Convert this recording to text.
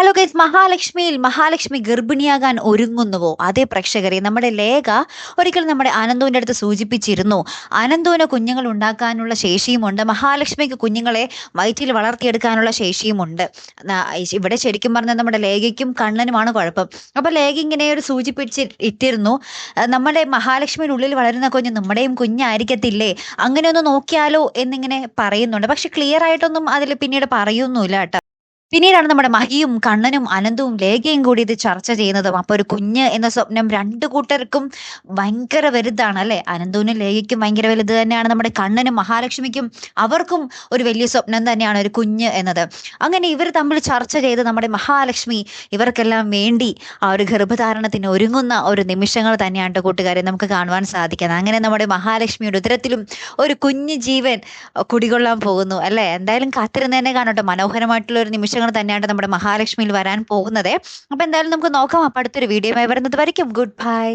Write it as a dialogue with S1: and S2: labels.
S1: Hello guys മഹാലക്ഷ്മിയിൽ മഹാലക്ഷ്മി ഗർഭിണിയാകാൻ ഒരുങ്ങുന്നുവോ? അതേ പ്രേക്ഷകരെ നമ്മുടെ ലേഖ ഒരിക്കൽ നമ്മുടെ അനന്തുവിന്റെ അടുത്ത് സൂചിപ്പിച്ചിരുന്നു. അനന്തുവിന് കുഞ്ഞുങ്ങൾ ഉണ്ടാക്കാനുള്ള ശേഷിയുമുണ്ട്. മഹാലക്ഷ്മിക്ക് കുഞ്ഞുങ്ങളെ വയറ്റിൽ വളർത്തിയെടുക്കാനുള്ള ശേഷിയുമുണ്ട്. ഇവിടെ ശരിക്കും പറഞ്ഞാൽ നമ്മുടെ ലേഖയ്ക്കും കണ്ണനുമാണ് കുഴപ്പം. അപ്പോൾ ലേഖ ഇങ്ങനെ ഒരു സൂചിപ്പിച്ച് ഇട്ടിരുന്നു. നമ്മുടെ മഹാലക്ഷ്മിയുടെ ഉള്ളിൽ വളരുന്ന കുഞ്ഞ് നമ്മുടെയും കുഞ്ഞായിരിക്കത്തില്ലേ? അങ്ങനെ ഒന്ന് നോക്കിയാലോ എന്നിങ്ങനെ പറയുന്നുണ്ട്. പക്ഷെ ക്ലിയർ ആയിട്ടൊന്നും അതിൽ പിന്നീട് പറയുന്നില്ല കേട്ടോ. പിന്നീടാണ് നമ്മുടെ മഹിയും കണ്ണനും അനന്തവും ലേഖയും കൂടി ഇത് ചർച്ച ചെയ്യുന്നതും. അപ്പൊ ഒരു കുഞ്ഞ് എന്ന സ്വപ്നം രണ്ടു കൂട്ടർക്കും ഭയങ്കര വലുതാണ് അല്ലെ? അനന്തവിനും ലേഖയ്ക്കും ഭയങ്കര വലുത് തന്നെയാണ്. നമ്മുടെ കണ്ണനും മഹാലക്ഷ്മിക്കും അവർക്കും ഒരു വലിയ സ്വപ്നം തന്നെയാണ് ഒരു കുഞ്ഞ് എന്നത്. അങ്ങനെ ഇവർ തമ്മിൽ ചർച്ച ചെയ്ത് നമ്മുടെ മഹാലക്ഷ്മി ഇവർക്കെല്ലാം വേണ്ടി ആ ഒരു ഗർഭധാരണത്തിന് ഒരുങ്ങുന്ന ഒരു നിമിഷങ്ങൾ തന്നെയാണ് ട്ടോ കൂട്ടുകാരെ നമുക്ക് കാണുവാൻ സാധിക്കുന്നത്. അങ്ങനെ നമ്മുടെ മഹാലക്ഷ്മിയുടെ ഉദരത്തിലും ഒരു കുഞ്ഞു ജീവൻ കുടികൊള്ളാൻ പോകുന്നു അല്ലെ? എന്തായാലും കാത്തിരുന്ന് തന്നെ കാണട്ടെ. മനോഹരമായിട്ടുള്ള ഒരു നിമിഷങ്ങൾ തന്നെയാണ് നമ്മുടെ മഹാലക്ഷ്മിയിൽ വരാൻ പോകുന്നത്. അപ്പൊ എന്തായാലും നമുക്ക് നോക്കാം. അപ്പൊ അടുത്തൊരു വീഡിയോ വരുന്നത് വരയ്ക്കും. Good bye